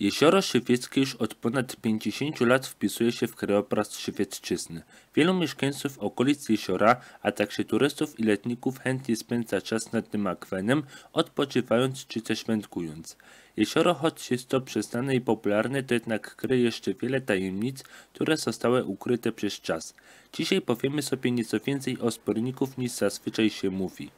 Jezioro Szywieckie już od ponad 50 lat wpisuje się w krajobraz Szywiecczyzny. Wielu mieszkańców okolic jeziora, a także turystów i letników chętnie spędza czas nad tym akwenem, odpoczywając czy też wędkując. Jezioro, choć jest to przeznane i popularne, to jednak kryje jeszcze wiele tajemnic, które zostały ukryte przez czas. Dzisiaj powiemy sobie nieco więcej o sporników niż zazwyczaj się mówi.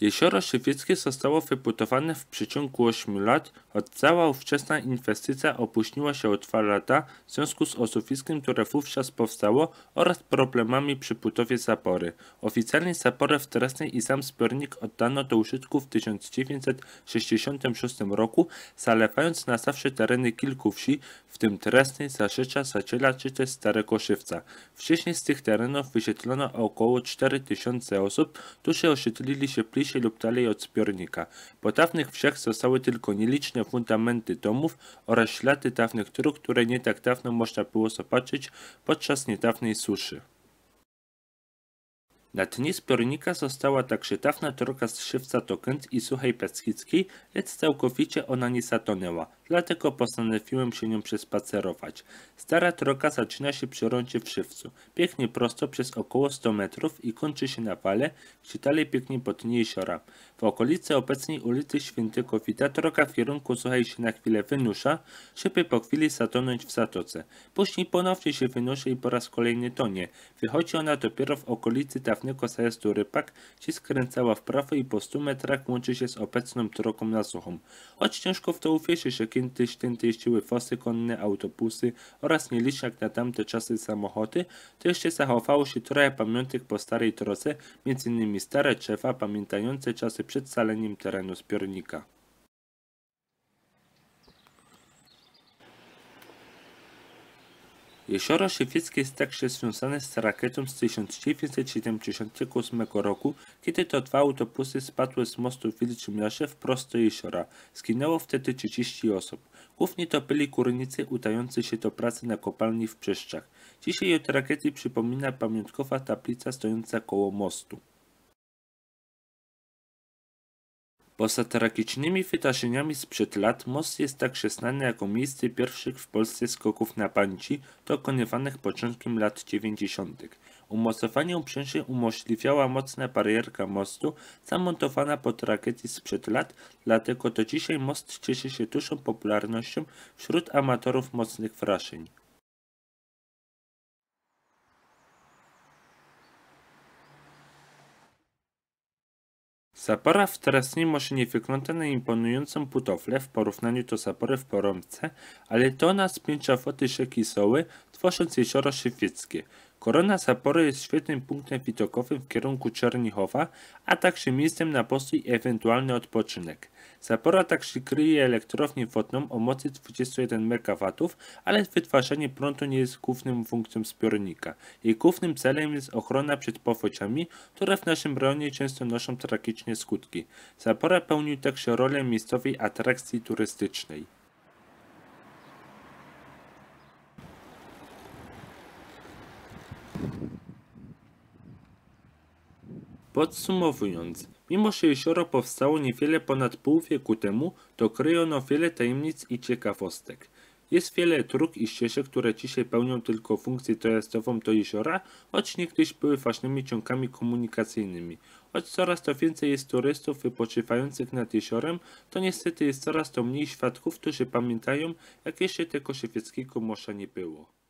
Jezioro Szywieckie zostało wybudowane w przeciągu 8 lat, choć cała ówczesna inwestycja opóźniła się o 2 lata w związku z osuwiskiem, które wówczas powstało oraz problemami przy budowie zapory. Oficjalnie zaporę w Tresnej i sam zbiornik oddano do użytku w 1966 roku, zalewając na zawsze tereny kilku wsi, w tym Tresnej, Zarzecza, Zaciela czy też Starego Szywca. Wcześniej z tych terenów wysiedlono około 4000 osób, którzy osiedlili się bliżej lub dalej od zbiornika. Po dawnych wsiach zostały tylko nieliczne fundamenty domów oraz ślady dawnych dróg, które nie tak dawno można było zobaczyć podczas niedawnej suszy. Na dnie zbiornika została także dawna droga z Szywca do Kęt i Suchej Beskidzkiej, lecz całkowicie ona nie zatonęła, dlatego postanowiłem się nią przespacerować. Stara droga zaczyna się przy rondzie w Szywcu, biegnie prosto przez około 100 metrów i kończy się na wale, gdzie dalej biegnie po dnie jeziora. W okolicy obecnej ulicy Świętego Wita droga w kierunku Suchej się na chwilę wynusza, żeby po chwili zatonąć w zatoce. Później ponownie się wynosi i po raz kolejny tonie. Wychodzi ona dopiero w okolicy dawnego zajazdu Rypak, gdzie skręcała w prawo i po 100 metrach łączy się z obecną drogą na Suchą. Choć ciężko w to uwierzyć, że kiedyś tędy jeździły fosy konne, autobusy oraz nieliczne jak na tamte czasy samochody, to jeszcze zachowało się trochę pamiątek po starej drodze, m.in. stare drzewa pamiętające czasy przed saleniem terenu zbiornika. Jezioro Szywieckie jest także związane z rakietą z 1978 roku, kiedy to dwa autobusy spadły z mostu w Wilczym wprost do jeziora. Zginęło wtedy 30 osób. Głównie to byli górnicy udający się do pracy na kopalni w Przyszczach. Dzisiaj o tragedii przypomina pamiątkowa tablica stojąca koło mostu. Poza tragicznymi wydarzeniami sprzed lat, most jest także znany jako miejsce pierwszych w Polsce skoków na panci, dokonywanych początkiem lat 90. Umocowanie uprzęży umożliwiała mocna barierka mostu, zamontowana po tragedii sprzed lat, dlatego do dzisiaj most cieszy się dużą popularnością wśród amatorów mocnych wrażeń. Zapora w Trasnie może nie wygląda na imponującą budowlę w porównaniu do zapory w Porąbce, ale to ona spięcza wody rzeki Soły, tworząc jezioro Szywieckie. Korona zapory jest świetnym punktem widokowym w kierunku Czernichowa, a także miejscem na postój i ewentualny odpoczynek. Zapora także kryje elektrownię wodną o mocy 21 MW, ale wytwarzanie prądu nie jest główną funkcją zbiornika. Jej głównym celem jest ochrona przed powodziami, które w naszym rejonie często noszą tragiczne skutki. Zapora pełni także rolę miejscowej atrakcji turystycznej. Podsumowując, mimo że jezioro powstało niewiele ponad pół wieku temu, to kryje ono wiele tajemnic i ciekawostek. Jest wiele dróg i ścieżek, które dzisiaj pełnią tylko funkcję dojazdową do jeziora, choć niegdyś były ważnymi ciągami komunikacyjnymi. Choć coraz to więcej jest turystów wypoczywających nad jeziorem, to niestety jest coraz to mniej świadków, którzy pamiętają, jak jeszcze tego szywieckiego morza nie było.